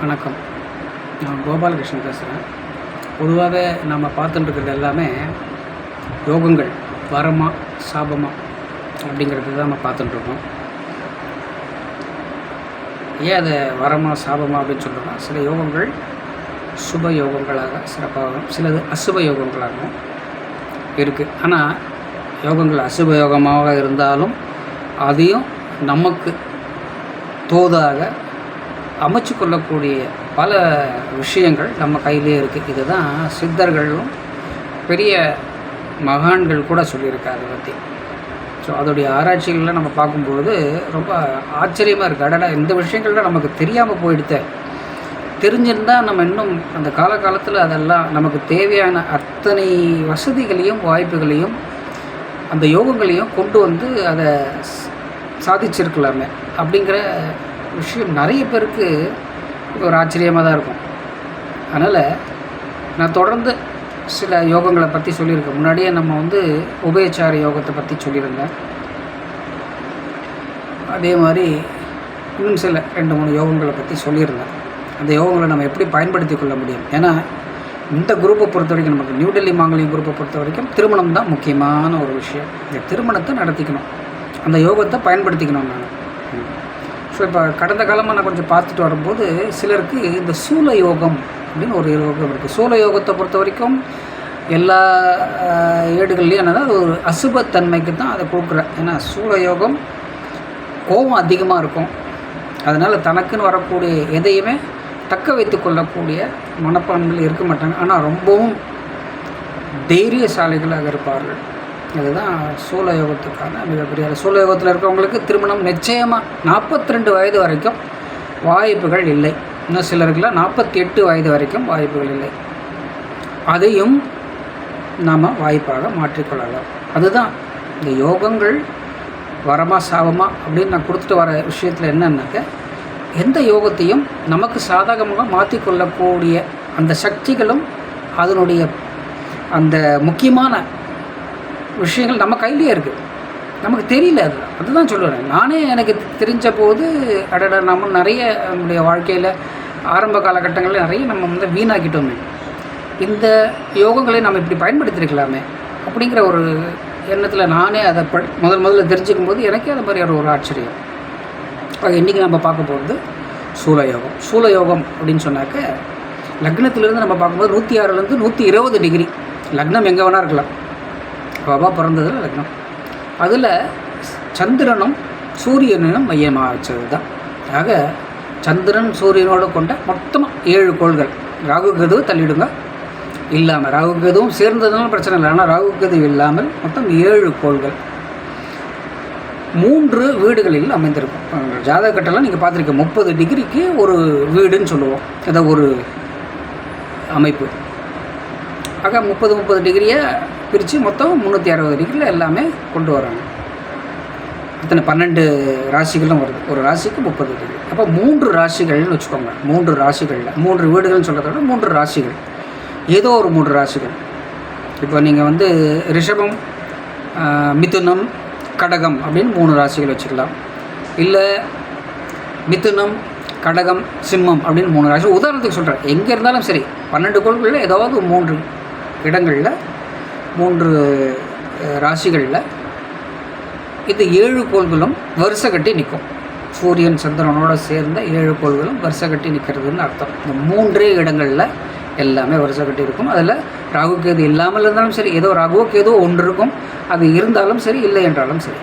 வணக்கம். நான் கோபாலகிருஷ்ணன் பேசுகிறேன் பொதுவாகவே நம்ம பார்த்துட்டுருக்கிறது எல்லாமே யோகங்கள் வரமா சாபமா அப்படிங்கிறது தான் நம்ம பார்த்துட்டுருக்கோம். ஏன் அதை வரமா சாபமா அப்படின்னு சொல்கிறோம்னா சில யோகங்கள் சுப யோகங்களாக சிறப்பாகவும் சிலது அசுப யோகங்களாகவும் இருக்குது ஆனால் யோகங்கள் அசுப யோகமாக இருந்தாலும் அதையும் நமக்கு தோதாக அமைச்சு கொள்ளக்கூடிய பல விஷயங்கள் நம்ம கையிலே இருக்குது இதுதான் சித்தர்களும் பெரிய மகான்கள் கூட சொல்லியிருக்காரு அதை பற்றி ஸோ அதோடைய ஆராய்ச்சிகள்லாம் நம்ம பார்க்கும்பொழுது ரொம்ப ஆச்சரியமாக இருக்குது அடடா இந்த விஷயங்கள்லாம் நமக்கு தெரியாமல் போயிடுத்த. தெரிஞ்சிருந்தால் நம்ம இன்னும் அந்த காலகாலத்தில் அதெல்லாம் நமக்கு தேவையான அத்தனை வசதிகளையும் வாய்ப்புகளையும் அந்த யோகங்களையும் கொண்டு வந்து அதை சாதிச்சிருக்கலாமே. அப்படிங்கிற விஷயம் நிறைய பேருக்கு ஒரு ஆச்சரியமாக தான் இருக்கும். அதனால் நான் தொடர்ந்து சில யோகங்களை பற்றி சொல்லியிருக்கேன். முன்னாடியே நம்ம வந்து உபயச்சார யோகத்தை பற்றி சொல்லியிருந்தேன். அதே மாதிரி இன்னும் சில ரெண்டு மூணு யோகங்களை பற்றி சொல்லியிருந்தேன். அந்த யோகங்களை நம்ம எப்படி பயன்படுத்தி கொள்ள முடியும்? ஏன்னா இந்த குரூப்பை பொறுத்த வரைக்கும் நமக்கு நியூ டெல்லி மாங்கலியம் குரூப்பை பொறுத்த வரைக்கும் திருமணம் தான் முக்கியமான ஒரு விஷயம். இந்த திருமணத்தை நடத்திக்கணும். அந்த யோகத்தை பயன்படுத்திக்கணும் நான். ஸோ இப்போ கடந்த காலமாக நான் கொஞ்சம் பார்த்துட்டு வரும்போது சிலருக்கு இந்த சூல யோகம் அப்படின்னு ஒரு யோகம் இருக்குது சூல யோகத்தை பொறுத்த வரைக்கும் எல்லா ஏடுகள்லேயும் ஏடுகள்லையும் என்னன்னா அது ஒரு அசுபத்தன்மைக்கு தான் அதை கொடுக்குறேன் ஏன்னா சூல யோகம் கோபம் அதிகமாக இருக்கும். அதனால் தனக்குன்னு வரக்கூடிய எதையுமே தக்க வைத்து கொள்ளக்கூடிய மனப்பான்மையில் இருக்க மாட்டாங்க. ஆனால் ரொம்பவும் தைரியசாலிகளாக இருப்பார்கள். அதுதான் சூல யோகத்துக்கான மிகப்பெரிய சூல யோகத்தில் இருக்கவங்களுக்கு திருமணம் நிச்சயமாக நாற்பத்தி ரெண்டு வயது வரைக்கும் வாய்ப்புகள் இல்லை. இன்னும் சிலருக்குலாம் நாற்பத்தி எட்டு வயது வரைக்கும் வாய்ப்புகள் இல்லை. அதையும் நாம் வாய்ப்பாக மாற்றிக்கொள்ளலாம். அதுதான் இந்த யோகங்கள் வரமா சாபமா அப்படின்னு நான் கொடுத்துட்டு வர விஷயத்தில் என்னன்னாக்க எந்த யோகத்தையும் நமக்கு சாதகமாக மாற்றிக்கொள்ளக்கூடிய அந்த சக்திகளும் அதனுடைய அந்த முக்கியமான விஷயங்கள் நம்ம கையிலேயே இருக்குது நமக்கு தெரியல அது. அதுதான் சொல்லுவேன் நானே எனக்கு தெரிஞ்ச போது அடடா நம்ம நிறைய நம்முடைய வாழ்க்கையில் ஆரம்ப காலகட்டங்களில் நிறைய நம்ம வந்து வீணாக்கிட்டோமே. இந்த யோகங்களை நம்ம இப்படி பயன்படுத்தியிருக்கலாமே அப்படிங்கிற ஒரு எண்ணத்தில் நானே அதை ப முதல் முதல்ல தெரிஞ்சுக்கும் போது எனக்கே அது மாதிரி ஒரு ஆச்சரியம். ஆக இன்றைக்கி நம்ம பார்க்க போகிறது சூலயோகம். சூலயோகம் அப்படின்னு சொன்னாக்க லக்னத்திலேருந்து நம்ம பார்க்கும்போது நூற்றி ஆறுலேருந்து நூற்றி இருபது டிகிரி. லக்னம் எங்கே வேணால் இருக்கலாம். பாபா பிறந்ததில் லக்னம் அதில் சந்திரனும் சூரியனும் மையமாக வச்சது தான் ஆக சந்திரன் சூரியனோடு கொண்ட மொத்தமாக ஏழு கோள்கள். ராகு கேதுவை தள்ளிடுங்க. இல்லாமல் ராகு கதுவும் சேர்ந்ததுனால பிரச்சனை இல்லை. ஆனால் ராகு கது இல்லாமல் மொத்தம் ஏழு கோள்கள். மூன்று வீடுகளில் அமைந்திருக்கும். ஜாதக கட்டெல்லாம் நீங்கள் பார்த்துருக்கீங்க முப்பது டிகிரிக்கு ஒரு வீடுன்னு சொல்லுவோம். ஏதோ ஒரு அமைப்பு. ஆக முப்பது முப்பது டிகிரியை பிரித்து மொத்தம் முந்நூற்றி அறுபது டிகிரியில் எல்லாமே கொண்டு வராங்க. இத்தனை பன்னெண்டு ராசிகளும் வருது. ஒரு ராசிக்கு முப்பது டிகிரி. அப்போ மூன்று ராசிகள்னு வச்சுக்கோங்க. மூன்று ராசிகளில் மூன்று வீடுகள்னு சொல்கிறத விட மூன்று ராசிகள். ஏதோ ஒரு மூன்று ராசிகள். இப்போ நீங்கள் வந்து ரிஷபம் மிதுனம் கடகம் அப்படின்னு மூணு ராசிகள் வச்சுக்கலாம். இல்லை மிதுனம் கடகம் சிம்மம் அப்படின்னு மூணு ராசி உதாரணத்துக்கு சொல்கிறேன் எங்கே இருந்தாலும் சரி பன்னெண்டு கோள்களில் ஏதாவது மூன்று இடங்களில் மூன்று ராசிகளில் இந்த ஏழு கோள்களும் வருஷம் கட்டி நிற்கும். சூரியன் சந்திரனோடு சேர்ந்த ஏழு கோள்களும் வருஷம் கட்டி நிற்கிறதுன்னு அர்த்தம். இந்த மூன்றே இடங்களில் எல்லாமே வருஷம் கட்டி இருக்கும். அதில் ராகு கேது இல்லாமல் இருந்தாலும் சரி ஏதோ ராகுவோ கேதோ ஒன்று இருக்கும். அது இருந்தாலும் சரி இல்லை என்றாலும் சரி.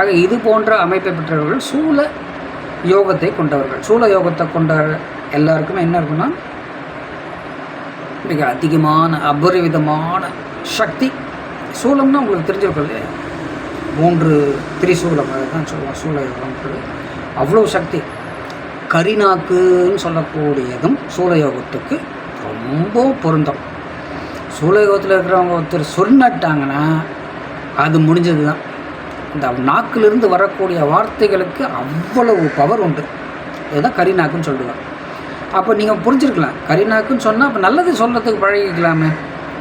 ஆக இது போன்ற அமைப்பை பெற்றவர்கள் சூழ யோகத்தை கொண்டவர்கள். சூழ யோகத்தை கொண்ட எல்லாருக்குமே என்ன இருக்குன்னா மிக அதிகமான அபரிவிதமான சக்தி. சூலம்னா உங்களுக்கு தெரிஞ்சிருக்கும் இல்லையா மூன்று திரிசூலம் அதுதான் சொல்லுவோம் சூல யோகம்ன்றது அவ்வளோ சக்தி. கரிநாக்குன்னு சொல்லக்கூடியதும் சூழயோகத்துக்கு ரொம்ப பொருந்தம். சூழயோகத்தில் இருக்கிறவங்க ஒருத்தர் சொன்னட்டாங்கன்னா அது முடிஞ்சது தான் இந்த நாக்கிலிருந்து வரக்கூடிய வார்த்தைகளுக்கு அவ்வளவு பவர் உண்டு. இதுதான் கரிநாக்குன்னு சொல்லுவாங்க. அப்போ நீங்கள் புரிஞ்சிருக்கலாம். கரிநாக்குன்னு சொன்னால் அப்போ நல்லது சொல்கிறதுக்கு பழகிக்கலாமே.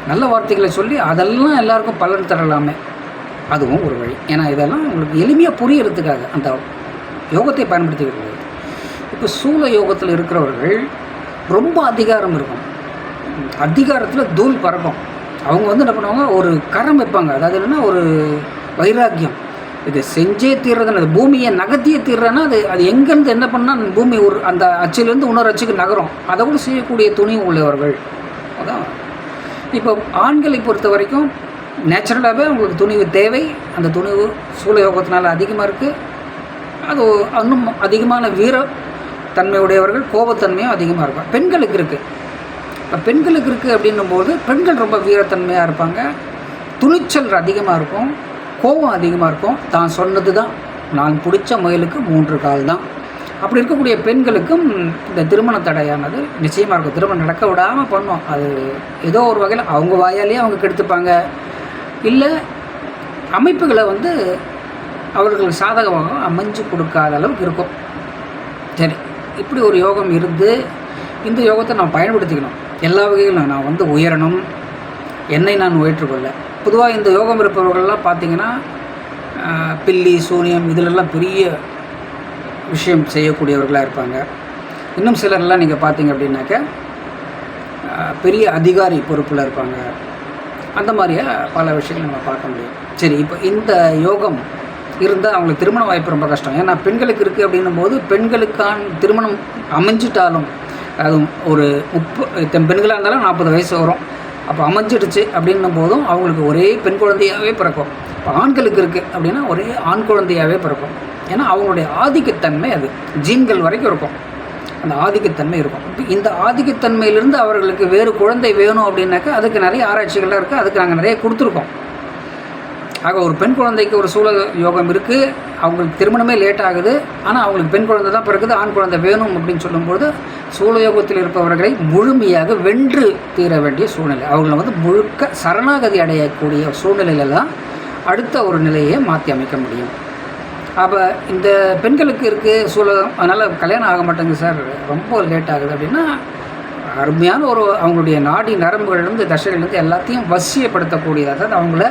நல்ல வார்த்தைகளை சொல்லி அதெல்லாம் எல்லாருக்கும் பலன் தரலாமே. அதுவும் ஒரு வழி. ஏன்னா இதெல்லாம் உங்களுக்கு எளிமையாக புரியறதுக்காக அந்த யோகத்தை பயன்படுத்திக்கிறது இப்போ சூழ யோகத்தில் இருக்கிறவர்கள் ரொம்ப அதிகாரம் இருக்கும். அதிகாரத்தில் தூள் பறக்கும் அவங்க வந்து என்ன பண்ணுவாங்க? ஒரு கரம் வைப்பாங்க. அதாவது என்னென்னா ஒரு வைராக்கியம். இது செஞ்சே தீர்றதுன்னு அது பூமியை நகர்த்தியே தீர்றேன்னா அது அது எங்கேருந்து என்ன பண்ணால் பூமி ஒரு அந்த அச்சிலேருந்து இன்னொரு அச்சுக்கு நகரும். அதை கூட செய்யக்கூடிய துணி உள்ளவர்கள். அதான் இப்போ ஆண்களை பொறுத்த வரைக்கும் நேச்சுரலாகவே அவங்களுக்கு துணிவு தேவை. அந்த துணிவு சூழயோகத்தினால் அதிகமாக இருக்குது அது இன்னும் அதிகமான வீர தன்மையுடையவர்கள் கோபத்தன்மையும் அதிகமாக இருக்கும். பெண்களுக்கு இருக்குது இப்போ பெண்களுக்கு இருக்குது அப்படின்னும்போது பெண்கள் ரொம்ப வீரத்தன்மையாக இருப்பாங்க. துணிச்சல் அதிகமாக இருக்கும். கோபம் அதிகமாக இருக்கும். தான் சொன்னது தான். நான் பிடிச்ச முயலுக்கு மூன்று கால் தான் அப்படி இருக்கக்கூடிய பெண்களுக்கும் இந்த திருமண தடையானது நிச்சயமாக இருக்கும். திருமணம் நடக்க விடாமல் பண்ணும். அது ஏதோ ஒரு வகையில் அவங்க வாயாலேயே அவங்க கெடுத்துப்பாங்க. இல்லை அமைப்புகளை வந்து அவர்களுக்கு சாதகமாக அமைஞ்சு கொடுக்காத அளவுக்கு இருக்கும். சரி இப்படி ஒரு யோகம் இருந்து இந்த யோகத்தை நான் பயன்படுத்திக்கணும். எல்லா வகையிலும் நான் வந்து உயரணும். என்னை நான் உயற்றுக்கொள்ள பொதுவாக இந்த யோகம் இருப்பவர்கள்லாம் பார்த்திங்கன்னா பில்லி சூனியம் இதிலெல்லாம் பெரிய விஷயம் செய்யக்கூடியவர்களாக இருப்பாங்க. இன்னும் சிலர்லாம் நீங்கள் பார்த்தீங்க அப்படின்னாக்க பெரிய அதிகாரி பொறுப்பில் இருப்பாங்க. அந்த மாதிரியா பல விஷயங்கள் நம்ம பார்க்க முடியும். சரி இப்போ இந்த யோகம் இருந்தால் அவங்களுக்கு திருமண வாய்ப்பு ரொம்ப கஷ்டம். ஏன்னா பெண்களுக்கு இருக்குது அப்படின்னும் போது பெண்களுக்கான திருமணம் அமைஞ்சிட்டாலும் அது ஒரு முப்ப பெண்களாக இருந்தாலும் நாற்பது வயசு வரும். அப்போ அமைஞ்சிடுச்சு அப்படின்னும் போதும் அவங்களுக்கு ஒரே பெண் குழந்தையாகவே பிறக்கும். இப்போ ஆண்களுக்கு இருக்குது அப்படின்னா ஒரே ஆண் குழந்தையாகவே பிறக்கும். ஏன்னா அவங்களுடைய ஆதிக்கத்தன்மை அது. ஜீன்கள் வரைக்கும் இருக்கும். அந்த ஆதிக்கத்தன்மை இருக்கும். இப்போ இந்த ஆதிக்கத்தன்மையிலிருந்து அவர்களுக்கு வேறு குழந்தை வேணும் அப்படின்னாக்கா அதுக்கு நிறைய ஆராய்ச்சிகள்லாம் இருக்குது அதுக்கு நாங்கள் நிறைய கொடுத்துருக்கோம். ஆக ஒரு பெண் குழந்தைக்கு ஒரு சூழ யோகம் இருக்குது அவங்களுக்கு திருமணமே லேட் ஆகுது. ஆனால் அவங்களுக்கு பெண் குழந்தை தான் பிறகுது ஆண் குழந்தை வேணும் அப்படின்னு சொல்லும்போது சூழ யோகத்தில் இருப்பவர்களை முழுமையாக வென்று தீர வேண்டிய சூழ்நிலை. அவங்கள வந்து முழுக்க சரணாகதி அடையக்கூடிய சூழ்நிலையில தான் அடுத்த ஒரு நிலையை மாற்றி அமைக்க முடியும். அப்போ இந்த பெண்களுக்கு இருக்குது சூழல் அதனால் கல்யாணம் ஆக மாட்டேங்குது சார். ரொம்ப லேட் ஆகுது அப்படின்னா அருமையான ஒரு அவங்களுடைய நாடி நரம்புகள்லேருந்து தசைகள்லேருந்து எல்லாத்தையும் வசியப்படுத்தக்கூடியதாக அவங்கள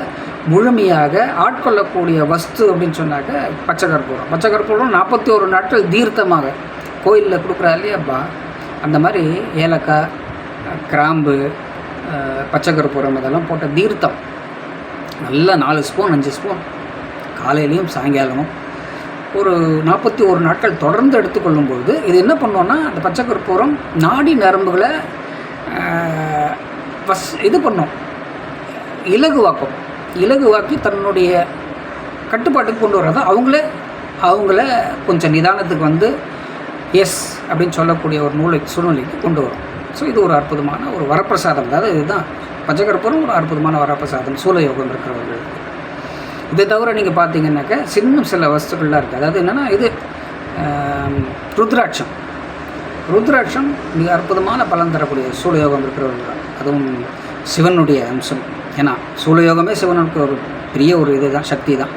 முழுமையாக ஆட்கொள்ளக்கூடிய வஸ்து அப்படின்னு சொன்னாக்க பச்சை கற்பூரம் பச்சை கற்பூரம் நாற்பத்தி ஒரு நாட்கள் தீர்த்தமாக கோயிலில் கொடுக்குறா இல்லையாப்பா அந்த மாதிரி ஏலக்காய் கிராம்பு அஹ், பச்சை கற்பூரம் இதெல்லாம் போட்ட தீர்த்தம். நல்லா நாலு ஸ்பூன் அஞ்சு ஸ்பூன் காலையிலையும் சாயங்காலமும் ஒரு நாற்பத்தி ஒரு நாட்கள் தொடர்ந்து எடுத்துக்கொள்ளும்போது இது என்ன பண்ணோன்னா அந்த பச்சை கற்பூரம் நாடி நரம்புகளை வஸ் இது பண்ணும். இலகுவாக்கும். இலகுவாக்கி தன்னுடைய கட்டுப்பாட்டுக்கு கொண்டு வர்றதா. அவங்களே அவங்கள கொஞ்சம் நிதானத்துக்கு வந்து எஸ் அப்படின்னு சொல்லக்கூடிய ஒரு நூலை சூழ்நிலைக்கு கொண்டு வரும். ஸோ இது ஒரு அற்புதமான ஒரு வரப்பிரசாதம். அதாவது இதுதான் பஞ்சகற்பூரம் ஒரு அற்புதமான வரப்பிரசாதம். சூழ யோகம் இருக்கிறவர்கள். இதை தவிர நீங்கள் பார்த்தீங்கன்னாக்க சின்னம் சில வஸ்துக்கள்லாம் இருக்குது அதாவது என்னென்னா இது ருத்ராட்சம். ருத்ராட்சம் மிக அற்புதமான பலன் தரக்கூடிய சூழயோகம் இருக்கிறவர்கள் தான் அதுவும் சிவனுடைய அம்சம். ஏன்னா சூழயோகமே சிவனுக்கு ஒரு பெரிய ஒரு இது தான் சக்தி தான்.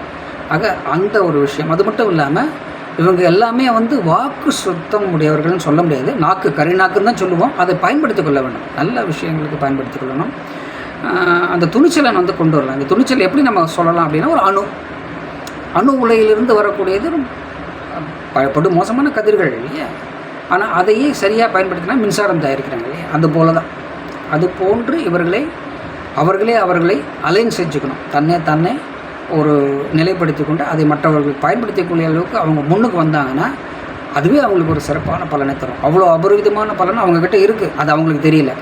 ஆக அந்த ஒரு விஷயம். அது மட்டும் இல்லாமல் இவங்க எல்லாமே வந்து வாக்கு சுத்தம் உடையவர்கள்னு சொல்ல முடியாது. நாக்கு கரிநாக்குன்னு தான் சொல்லுவோம். அதை பயன்படுத்திக் கொள்ள வேண்டும். நல்ல விஷயங்களுக்கு பயன்படுத்திக் கொள்ளணும். அந்த துணிச்சலை வந்து கொண்டு வரலாம். இந்த துணிச்சல் எப்படி நம்ம சொல்லலாம் அப்படின்னா ஒரு அணு. அணு உலையிலிருந்து வரக்கூடியது படு மோசமான கதிர்கள் இல்லையா? ஆனால் அதையே சரியாக பயன்படுத்தினா மின்சாரம் தயாரிக்கிறாங்க இல்லையா? அது போல தான் அது போன்று இவர்களை அவர்களே அவர்களை அலைன் செஞ்சுக்கணும். தன்னை தன்னை ஒரு நிலைப்படுத்தி கொண்டு அதை மற்றவர்கள் பயன்படுத்தக்கூடிய அளவுக்கு அவங்க முன்னுக்கு வந்தாங்கன்னா அதுவே அவங்களுக்கு ஒரு சிறப்பான பலனை தரும். அவ்வளோ அபரிவிதமான பலன் அவங்கக்கிட்ட இருக்குது அது அவங்களுக்கு தெரியல.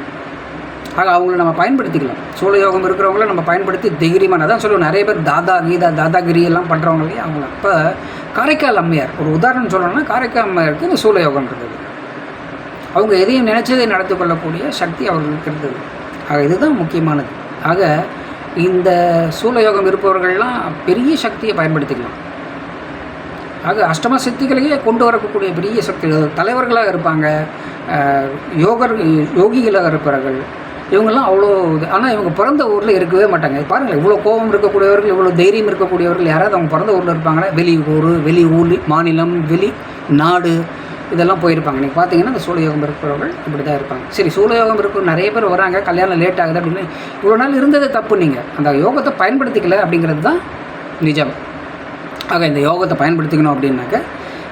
ஆக அவங்கள நம்ம பயன்படுத்திக்கலாம். சூழயோகம் இருக்கிறவங்கள நம்ம பயன்படுத்தி தைரியமான அதான் சொல்லுவோம் நிறைய பேர் தாதா கீதா தாதாகிரி எல்லாம் பண்ணுறவங்க இல்லையா அவங்க அப்போ காரைக்கால் அம்மையார். ஒரு உதாரணம் சொல்லணும்னா காரைக்கால் அம்மையாருக்கு இந்த சூழயோகம் இருந்தது. அவங்க எதையும் நினச்சதை நடத்தி கொள்ளக்கூடிய சக்தி அவர்களுக்கு இருந்தது. ஆக இதுதான் முக்கியமானது. ஆக இந்த சூலயோகம் இருப்பவர்கள்லாம் பெரிய சக்தியை பயன்படுத்திக்கலாம். ஆக அஷ்டம சக்திகளையே கொண்டு வரக்கூடிய பெரிய சக்திகள் தலைவர்களாக இருப்பாங்க யோகர் யோகிகளாக இருப்பார்கள். இவங்கெல்லாம் அவ்வளோ இது. ஆனால் இவங்க பிறந்த ஊரில் இருக்கவே மாட்டாங்க. பாருங்கள் இவ்வளோ கோபம் இருக்கக்கூடியவர்கள் இவ்வளோ தைரியம் இருக்கக்கூடியவர்கள் யாராவது அவங்க பிறந்த ஊரில் இருப்பாங்கன்னா வெளி ஊர் வெளி ஊர் மாநிலம் வெளி நாடு இதெல்லாம் போயிருப்பாங்க. நீங்கள் பார்த்தீங்கன்னா இந்த சூழயோகம் இருக்கிறவர்கள் இப்படி தான் இருப்பாங்க. சரி சூழயோகம் இருக்கும் நிறைய பேர் வராங்க. கல்யாணம் லேட் ஆகுது அப்படின்னு. இவ்வளோ நாள் இருந்தது தப்பு நீங்கள் அந்த யோகத்தை பயன்படுத்திக்கல அப்படிங்கிறது தான் நிஜம். ஆக இந்த யோகத்தை பயன்படுத்திக்கணும் அப்படின்னாக்க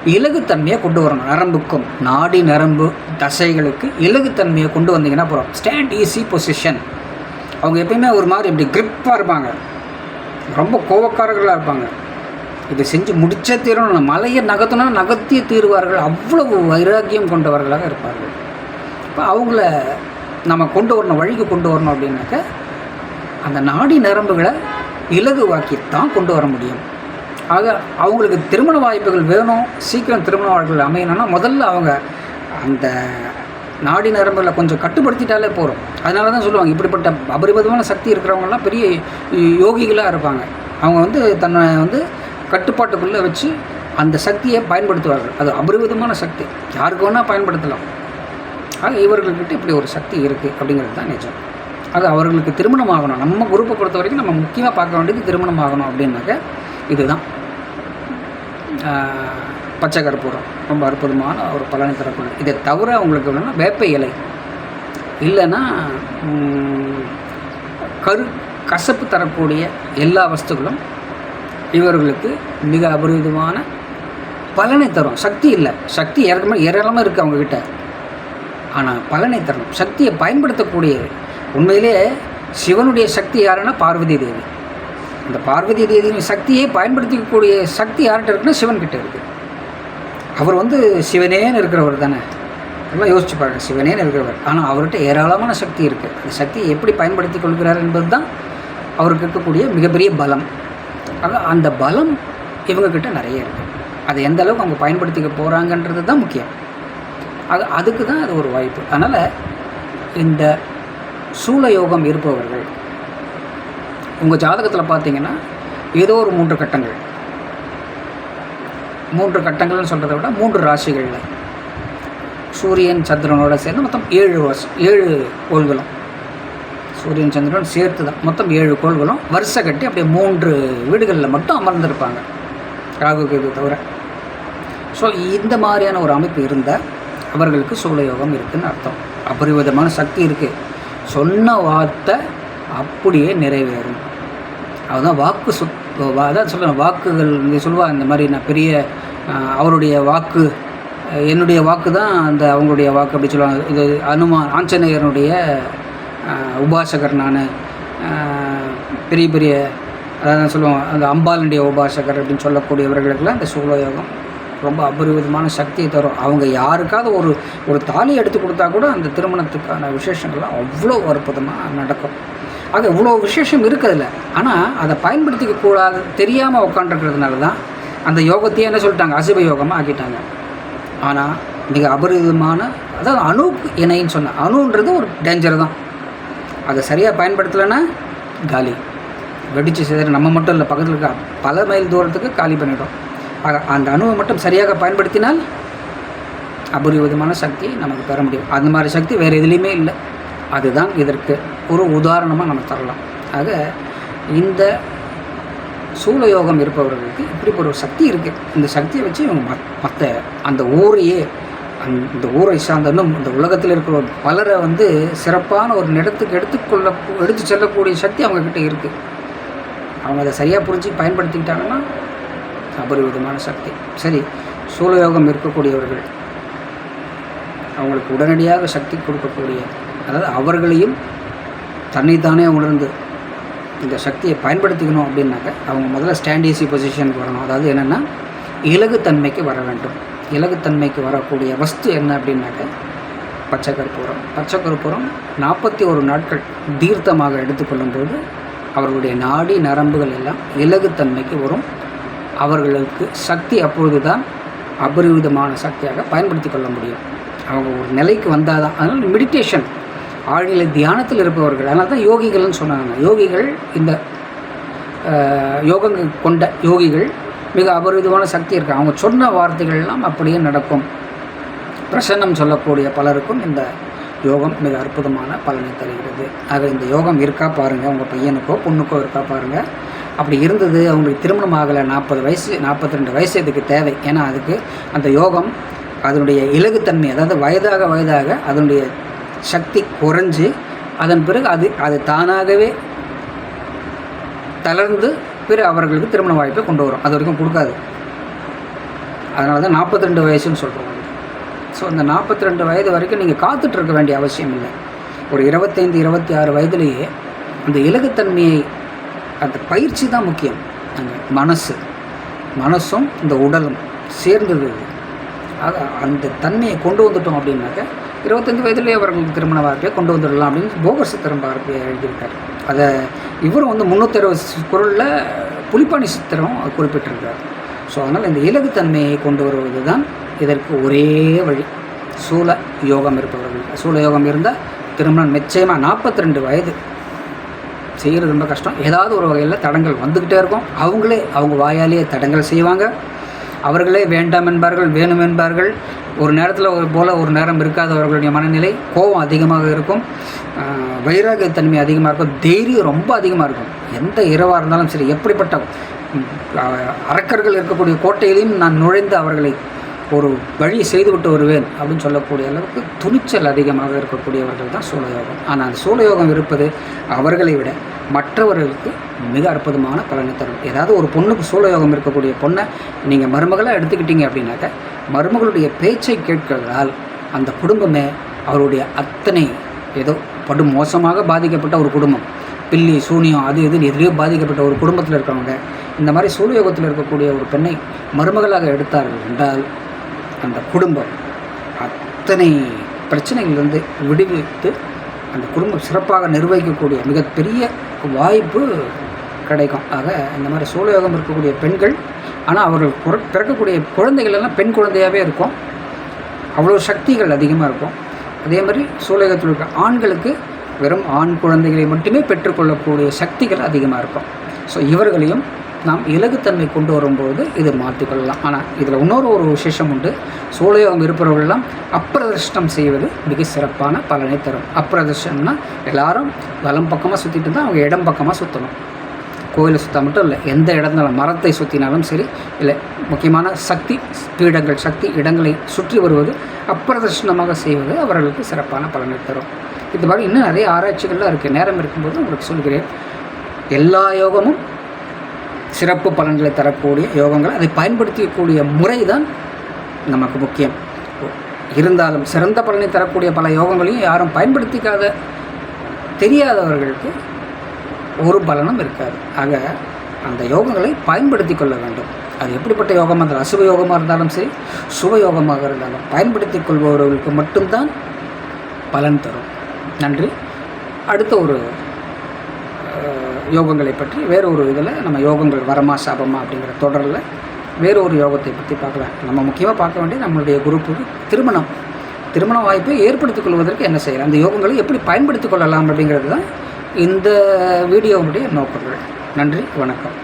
இலகுத்தன்மையை கொண்டு வரணும். நரம்புக்கும் நாடி நரம்பு தசைகளுக்கு இலகுத்தன்மையை கொண்டு வந்தீங்கன்னா போகிறோம் ஸ்டாண்ட் ஈஸி பொசிஷன் அவங்க எப்பயுமே ஒரு மாதிரி இப்படி கிரிப்பாக இருப்பாங்க. ரொம்ப கோவக்காரர்களாக இருப்பாங்க. இதை செஞ்சு முடிச்ச தீரணும். மலையை நகர்த்தினா நகர்த்திய தீருவார்கள். அவ்வளவு வைராக்கியம் கொண்டவர்களாக இருப்பார்கள். இப்போ அவங்கள நம்ம கொண்டு வரணும் வழிக்கு கொண்டு வரணும் அப்படின்னாக்க அந்த நாடி நரம்புகளை இலகுவாக்கித்தான் கொண்டு வர முடியும். ஆக அவங்களுக்கு திருமண வாய்ப்புகள் வேணும் சீக்கிரம் திருமண வாய்ப்புகள் அமையணும்னா முதல்ல அவங்க அந்த நாடி நரம்புகளை கொஞ்சம் கட்டுப்படுத்திட்டாலே போகிறோம் அதனால தான் சொல்லுவாங்க இப்படிப்பட்ட அபரிமிதமான சக்தி இருக்கிறவங்கலாம் பெரிய யோகிகளாக இருப்பாங்க. அவங்க வந்து தன்னை வந்து கட்டுப்பாட்டுக்குள்ளே வச்சு அந்த சக்தியை பயன்படுத்துவார்கள். அது அபரிமிதமான சக்தி. யாருக்கு வேணால் பயன்படுத்தலாம். ஆக இவர்கள்கிட்ட இப்படி ஒரு சக்தி இருக்குது அப்படிங்கிறது தான் நிஜம். அது அவர்களுக்கு திருமணம் ஆகணும். நம்ம குரூப்பை பொறுத்த வரைக்கும் நம்ம முக்கியமாக பார்க்க வேண்டியது திருமணம் ஆகணும் அப்படின்னாக்க இதுதான். பச்சை கற்பூரம் ரொம்ப அற்புதமான ஒரு பலனை தரக்கூடிய இதை தவிர உங்களுக்கு வேணும்னா வேப்ப இலை. இல்லைன்னா கரு கசப்பு தரக்கூடிய எல்லா வஸ்துக்களும் இவர்களுக்கு மிக அபரிதமான பலனை தரும். சக்தி இல்லை. சக்தி ஏற்கனவே ஏராளமாக இருக்குது அவங்கக்கிட்ட ஆனால் பலனை தரணும். சக்தியை பயன்படுத்தக்கூடியது. உண்மையிலே சிவனுடைய சக்தி யாருன்னா பார்வதி தேவி. அந்த பார்வதி தேவியின் சக்தியை பயன்படுத்திக்கக்கூடிய சக்தி யார்கிட்ட இருக்குன்னா சிவன்கிட்ட இருக்குது அவர் வந்து சிவனேன்னு இருக்கிறவர் தானே. எல்லாம் யோசிச்சு பாருங்கள் சிவனேன்னு இருக்கிறவர். ஆனால் அவர்கிட்ட ஏராளமான சக்தி இருக்குது அந்த சக்தியை எப்படி பயன்படுத்தி கொள்கிறார் என்பது தான் அவருக்கு இருக்கக்கூடிய மிகப்பெரிய பலம். ஆக அந்த பலம் இவங்கக்கிட்ட நிறைய இருக்குது அதை எந்த அளவுக்கு அவங்க பயன்படுத்திக்க போகிறாங்கன்றது தான் முக்கியம். அது அதுக்கு தான் அது ஒரு வாய்ப்பு. அதனால் இந்த சூலயோகம் இருப்பவர்கள் உங்கள் ஜாதகத்தில் பார்த்தீங்கன்னா ஏதோ ஒரு மூன்று கட்டங்கள். மூன்று கட்டங்கள்னு சொல்கிறத விட மூன்று ராசிகளில். சூரியன் சந்திரனோட சேர்ந்து மொத்தம் ஏழு வருஷம் ஏழு கோள்களும். சூரியன் சந்திரன் சேர்த்து தான் மொத்தம் ஏழு கோள்களும். வருஷ கட்டி அப்படியே மூன்று வீடுகளில் மட்டும் அமர்ந்திருப்பாங்க. ராகு கேது தவிர. ஸோ இந்த மாதிரியான ஒரு அமைப்பு இருந்தால் அவர்களுக்கு சூழயோகம் இருக்குதுன்னு அர்த்தம். அபரிவிதமான சக்தி இருக்குது சொன்ன வார்த்தை அப்படியே நிறைவேறும். அதுதான் வாக்கு சுத் வா- அதான் சொல்கிறேன் வாக்குகள் இங்கே சொல்லுவாள் இந்த மாதிரி நான் பெரிய அவருடைய வாக்கு என்னுடைய வாக்கு தான் அந்த அவங்களுடைய வாக்கு அப்படி சொல்லுவாங்க. இது அனுமா ஆஞ்சநேயனுடைய உபாசகர் நான் பெரிய பெரிய அதான் சொல்லுவாங்க அந்த அம்பாளுடைய உபாசகர் அப்படின்னு சொல்லக்கூடியவர்களுக்கெல்லாம் இந்த சூழயோகம் ரொம்ப அபரிவிதமான சக்தியை தரும். அவங்க யாருக்காவது ஒரு ஒரு தாலி எடுத்து கொடுத்தா கூட அந்த திருமணத்துக்கான விசேஷங்கள்லாம் அவ்வளோ அற்புதமாக நடக்கும். ஆக இவ்வளோ விசேஷம் இருக்குதுல்ல ஆனால் அதை பயன்படுத்திக்க கூடாது தெரியாமல் உட்காந்துருக்கிறதுனால தான் அந்த யோகத்தையே என்ன சொல்லிட்டாங்க? அசுப யோகமாக ஆக்கிட்டாங்க. ஆனால் மிக அபரிதமான அதாவது அணு இணைன்னு சொன்னேன் அணுன்றது ஒரு டேஞ்சர் தான். அதை சரியாக பயன்படுத்தலைன்னா காலி. வெடிச்சு சிதற நம்ம மட்டும் இல்லை பக்கத்தில் இருக்க பல மைல் தூரத்துக்கு காலி பண்ணிடும் ஆக அந்த அணுவை மட்டும் சரியாக பயன்படுத்தினால் அபரிவிதமான சக்தியை நமக்கு பெற முடியும். அந்த மாதிரி சக்தி வேறு எதுலேயுமே இல்லை. அதுதான் இதற்கு ஒரு உதாரணமாக நம்ம தரலாம். ஆக இந்த சூலயோகம் இருப்பவர்களுக்கு இப்படி ஒரு சக்தி இருக்குது இந்த சக்தியை வச்சு இவங்க மத் மற்ற அந்த ஊரையே அந் இந்த ஊரை சார்ந்த இன்னும் இந்த உலகத்தில் இருக்கிற பலரை வந்து சிறப்பான ஒரு இடத்துக்கு எடுத்துக்கொள்ள எடுத்து செல்லக்கூடிய சக்தி அவங்கக்கிட்ட இருக்குது அவங்க அதை சரியாக புரிஞ்சு பயன்படுத்திக்கிட்டாங்கன்னா அபரிவிதமான சக்தி. சரி சூழயோகம் இருக்கக்கூடியவர்கள் அவங்களுக்கு உடனடியாக சக்தி கொடுக்கக்கூடிய அதாவது அவர்களையும் தன்னைத்தானே உணர்ந்து இந்த சக்தியை பயன்படுத்திக்கணும் அப்படின்னாக்க அவங்க முதல்ல ஸ்டாண்ட் ஈஸி பொசிஷனுக்கு வரணும். அதாவது என்னென்னா இலகுத்தன்மைக்கு வர வேண்டும். இலகுத்தன்மைக்கு வரக்கூடிய வஸ்து என்ன அப்படின்னாக்க பச்சை கற்பூரம் பச்சை கற்பூரம் நாற்பத்தி ஒரு நாட்கள் தீர்த்தமாக எடுத்துக்கொள்ளும்போது அவர்களுடைய நாடி நரம்புகள் எல்லாம் இலகுத்தன்மைக்கு வரும். அவர்களுக்கு சக்தி அப்பொழுது தான் அபரிவிதமான சக்தியாக பயன்படுத்தி கொள்ள முடியும். அவங்க ஒரு நிலைக்கு வந்தால் தான் அதனால் மெடிடேஷன் ஆழ்நிலை தியானத்தில் இருப்பவர்கள். அதனால தான் யோகிகள்னு சொன்னாங்க. யோகிகள் இந்த யோகங்கள் கொண்ட யோகிகள் மிக அபரிதமான சக்தி இருக்காங்க அவங்க சொன்ன வார்த்தைகள்லாம் அப்படியே நடக்கும். பிரசன்னம் சொல்லக்கூடிய பலருக்கும் இந்த யோகம் மிக அற்புதமான பலனை தருகிறது. ஆக இந்த யோகம் இருக்கா பாருங்கள் உங்கள் பையனுக்கோ பொண்ணுக்கோ இருக்கா பாருங்கள் அப்படி இருந்தது அவங்களுக்கு திருமணம் ஆகலை. நாற்பது வயசு நாற்பத்தி ரெண்டு வயசு இதுக்கு தேவை. ஏன்னா அதுக்கு அந்த யோகம் அதனுடைய இலகுத்தன்மை அதாவது வயதாக வயதாக அதனுடைய சக்தி குறைஞ்சு அதன் பிறகு அது அது தானாகவே தளர்ந்து பிற அவர்களுக்கு திருமண வாய்ப்பை கொண்டு வரும். அது வரைக்கும் கொடுக்காது. அதனால தான் நாற்பத்தி ரெண்டு வயசுன்னு சொல்கிறோம் ஸோ அந்த நாற்பத்தி ரெண்டு வயது வரைக்கும் நீங்கள் காத்துட்டு இருக்க வேண்டிய அவசியம் இல்லை. ஒரு இருபத்தைந்து இருபத்தி ஆறு வயதுலேயே அந்த இலகுத்தன்மையை அந்த பயிற்சி தான் முக்கியம். அங்கே மனசு. மனசும் இந்த உடலும் சேர்ந்தது. ஆக அந்த தன்மையை கொண்டு வந்துட்டோம் அப்படின்னாக்க இருபத்தஞ்சி வயதுலேயே அவர்களுக்கு திருமண வாழ்க்கையை கொண்டு வந்துடலாம் அப்படின்னு போகர் சித்திரம் பார்வையை எழுதியிருக்காரு. அதை இவரும் வந்து முந்நூற்றி அறுபது குரலில் புலிப்பாணி சித்திரம் குறிப்பிட்டிருக்கார். ஸோ அதனால் இந்த இலகுத்தன்மையை கொண்டு வருவது தான் இதற்கு ஒரே வழி. சூல யோகம் இருப்பவர்கள். சூல யோகம் இருந்தால் திருமணம் நிச்சயமாக நாற்பத்தி ரெண்டு வயது. செய்கிறது ரொம்ப கஷ்டம். ஏதாவது ஒரு வகையில் தடங்கள் வந்துக்கிட்டே இருக்கும். அவங்களே அவங்க வாயாலேயே தடங்கள் செய்வாங்க. அவர்களே வேண்டாம் என்பார்கள் வேணும் என்பார்கள். ஒரு நேரத்தில் ஒரு போல் ஒரு நேரம் இருக்காதவர்களுடைய மனநிலை கோபம் அதிகமாக இருக்கும். ஆஹ் வைராகியத்தன்மை அதிகமாக இருக்கும். தைரியம் ரொம்ப அதிகமாக இருக்கும். எந்த இரவாக இருந்தாலும் சரி எப்படிப்பட்ட அரக்கர்கள் இருக்கக்கூடிய கோட்டையிலையும் நான் நுழைந்து அவர்களை ஒரு வழி செய்துவிட்டு வருவேன் அப்படின்னு சொல்லக்கூடிய அளவுக்கு துணிச்சல் அதிகமாக இருக்கக்கூடியவர்கள் தான் சூழயோகம் ஆனால் அந்த சூழயோகம் இருப்பது அவர்களை விட மற்றவர்களுக்கு மிக அற்புதமான பலனை தரும். ஏதாவது ஒரு பொண்ணுக்கு சூழயோகம் இருக்கக்கூடிய பொண்ணை நீங்கள் மருமகளாக எடுத்துக்கிட்டீங்க அப்படின்னாக்க மருமகளுடைய பேச்சை கேட்கிறதால் அந்த குடும்பமே அவருடைய அத்தனை ஏதோ படு மோசமாக பாதிக்கப்பட்ட ஒரு குடும்பம். பில்லி சூனியம் அது இது எதிரியோ பாதிக்கப்பட்ட ஒரு குடும்பத்தில் இருக்கிறவங்க இந்த மாதிரி சூழயோகத்தில் இருக்கக்கூடிய ஒரு பெண்ணை மருமகளாக எடுத்தார்கள் என்றால் அந்த குடும்பம் அத்தனை பிரச்சனைகளிலிருந்து விடுவித்து அந்த குடும்பம் சிறப்பாக நிர்வகிக்கக்கூடிய மிகப்பெரிய வாய்ப்பு கிடைக்கும். ஆக இந்த மாதிரி சூழயோகம் இருக்கக்கூடிய பெண்கள் ஆனால் அவர்கள் பிற- பிறக்கக்கூடிய குழந்தைகள் எல்லாம் பெண் குழந்தையாகவே இருக்கும். அவ்வளோ சக்திகள் அதிகமாக இருக்கும். அதே மாதிரி சூலகத்தில் இருக்க ஆண்களுக்கு வெறும் ஆண் குழந்தைகளை மட்டுமே பெற்றுக்கொள்ளக்கூடிய சக்திகள் அதிகமாக இருக்கும். ஸோ இவர்களையும் நாம் இலகுத்தன்மை கொண்டு வரும்போது இது மாற்றிக்கொள்ளலாம். ஆனால் இதில் இன்னொரு ஒரு விசேஷம் உண்டு. சூழயோகம் இருப்பவர்கள்லாம் அப்பிரதர்ஷனம் செய்வது மிக சிறப்பான பலனை தரும். அப்பிரதர்ஷனம்னா எல்லாரும் வலம் பக்கமாக சுற்றிட்டு தான் அவங்க இடம் பக்கமாக சுற்றணும் கோயிலை சுத்தா மட்டும் இல்லை எந்த இடங்களும் மரத்தை சுற்றினாலும் சரி இல்லை முக்கியமான சக்தி பீடங்கள் சக்தி இடங்களை சுற்றி வருவது அப்பிரதர்ஷனமாக செய்வது அவர்களுக்கு சிறப்பான பலனை தரும். இது மாதிரி இன்னும் நிறைய ஆராய்ச்சிகள்லாம் இருக்குது நேரம் இருக்கும்போது உங்களுக்கு சொல்கிறேன். எல்லா யோகமும் சிறப்பு பலன்களை தரக்கூடிய யோகங்கள் அதை பயன்படுத்திக்கூடிய முறை தான் நமக்கு முக்கியம். இருந்தாலும் சிறந்த பலனை தரக்கூடிய பல யோகங்களையும் யாரும் பயன்படுத்திக்காத தெரியாதவர்களுக்கு ஒரு பலனும் இருக்காது. ஆக அந்த யோகங்களை பயன்படுத்தி கொள்ள வேண்டும். அது எப்படிப்பட்ட யோகமாக இருந்தாலும் அசுப யோகமாக இருந்தாலும் சரி சுப யோகமாக இருந்தாலும் பயன்படுத்தி கொள்பவர்களுக்கு மட்டும்தான் பலன் தரும். நன்றி. அடுத்த ஒரு யோகங்களை பற்றி வேறு ஒரு இதில் நம்ம யோகங்கள் வரமா சாபமா அப்படிங்கிற தொடரில் வேறு ஒரு யோகத்தை பற்றி பார்க்கலாம். நம்ம முக்கியமாக பார்க்க வேண்டிய நம்மளுடைய குரூப்புக்கு திருமணம். திருமண வாய்ப்பை ஏற்படுத்திக் கொள்வதற்கு என்ன செய்யலாம்? அந்த யோகங்களை எப்படி பயன்படுத்திக் கொள்ளலாம் அப்படிங்கிறது தான் இந்த வீடியோவுடைய நோக்கங்கள் நன்றி வணக்கம்.